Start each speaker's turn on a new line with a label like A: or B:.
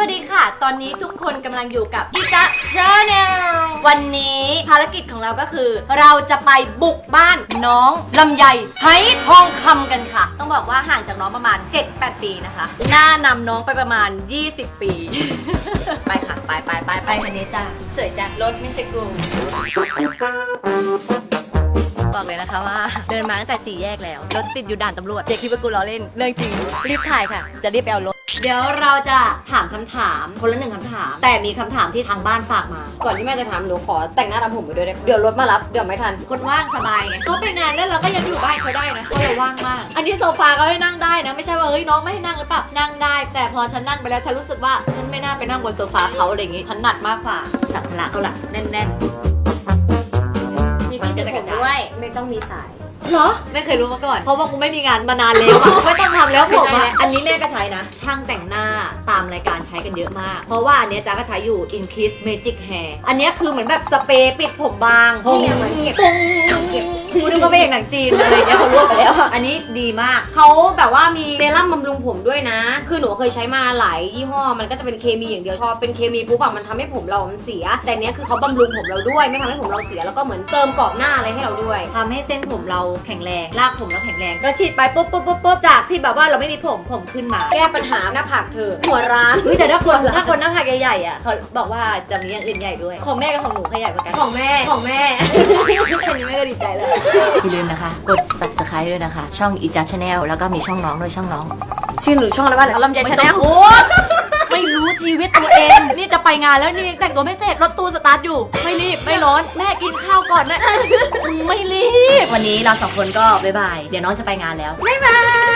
A: วัสดีค่ะ ตอนนี้ทุกคนกำลังอยู่กับดิจิชาแนลวันนี้ภารกิจของเราก็คือ เราจะไปบุกบ้านน้องลำไยไฮทองคำกันค่ะ ต้องบอกว่าห่างจากน้องประมาณ 7-8 ปีนะคะ หน้านำน้องไปประมาณ 20 ปี ไปค่ะ ไปไปไปไปคันนี้จ้าสวยจัดรถไม่ใช่กูบอกเลยนะคะว่าเดินมาตั้งแต่สี่แยกแล้ว รถติดอยู่ด่านตำรวจเด็กคิดว่ากูล้อเล่น เรื่องจริงรีบถ่ายค่ะ จะรีบไปเอารถ เดี๋ยวเราจะถามคำถามคนละหนึ่งคำถาม แต่มีคำถามที่ทางบ้านฝากมา
B: ก่อนที่แม่จะถามหนูขอแต่งหน้าทำผมไปด้วยได้ไหมเดี๋ยวรถมารับเดี๋ยวไม่ทัน
A: คนว่างสบายไงเขาไปงานแล้วเราก็ยังอยู่บ้านเขาได้นะเพราะเราว่างมาก อันนี้โซฟาเขาให้นั่งได้นะ ไม่ใช่ว่าเฮ้ยน้องไม่ให้นั่งหรือเปล่านั่งได้ แต่พอฉันนั่งไปแล้วฉันรู้สึกว่าฉันไม่น่าไปนั่งบนโซฟาเขาอะไรอย่างงี้ถนัดมากกว่าสัมภาระเขาละแน่นๆ
B: มีที่ติดผมด้วยไม่ต้องมีสาย
A: เหรอ ไม่เคยรู้มาก่อน เพราะว่ากูไม่มีงานมานานแล้วอะไม่ต้องทำแล้วผม
B: ไม่ใช่
A: อะ
B: แล้ว
A: อันนี้แม่ก็ใช้นะ ช่างแต่งหน้าตามรายการใช้กันเยอะมาก เพราะว่าอันเนี้ยจ้าก็ใช้อยู่ In Kiss Magic Hair อันเนี้ยคือเหมือนแบบสเปรย์ปิดผมบาง
B: ที่เหมือนเก็บ
A: ปุ้งเก็บกูนึกว่าเป็นเอกหนังจีนอะไรเงี้ยเขารวบไปแล้วอะอันนี้ดีมาก
B: เขาแบบว่ามีเซรั่มบำรุงผมด้วยนะ คือหนูเคยใช้มาหลายยี่ห้อ มันก็จะเป็นเคมีอย่างเดียว พอเป็นเคมีปุ๊บอะมันทำให้ผมเรามันเสีย แต่เนี้ยคือเขาบำรุงผมเราด้วย ไม่ทำให้ผมเราเสีย แล้วก็เหมือนเติมกรอบหน้าอะไรให้เราด้วย
A: ทำให้เส้นผมเราแข็งแรง รากผมเราแข็งแรงเราฉีดไปปุ๊บปุ๊บปุ๊บปุ๊บจากที่แบบว่าเราไม่มีผมผมขึ้นมา
B: แก้ปัญหาหน้าผากเธอหัวร้าน
A: เฮ้ยแต่ถ้าคนถ้าคนหน้าผากใหญ่ๆอะเขาบอกว่าจะมีอย่างอื่นใหญ่ด้วย ของแม่กับของหนูใครใหญ่กว่ากัน
B: ของแม่ของแม่
A: แค่นี้แม่ก็ดีใจแล้ว อย่าลืมนะคะ กด subscribe ด้วยนะคะ ช่องอีจั c h ช n แนลแล้วก็มีช่องน้องด้วยช่องน้อง
B: ชื่อหนูช่องอะไรบ้างลำไยชาแนล
A: โอ้ไม่รู้ชีวิตตัวเอง นี่จะไปงานแล้วนี่แต่งตัวไม่เสร็จรถตู้สตาร์ทอยู่ ไม่รีบไม่ร้อนแม่กินข้าวก่อนนะไม่รีบ วันนี้เราสองคนก็บ๊ายบาย เดี๋ยวน้องจะไปงานแล้วบ๊ายบาย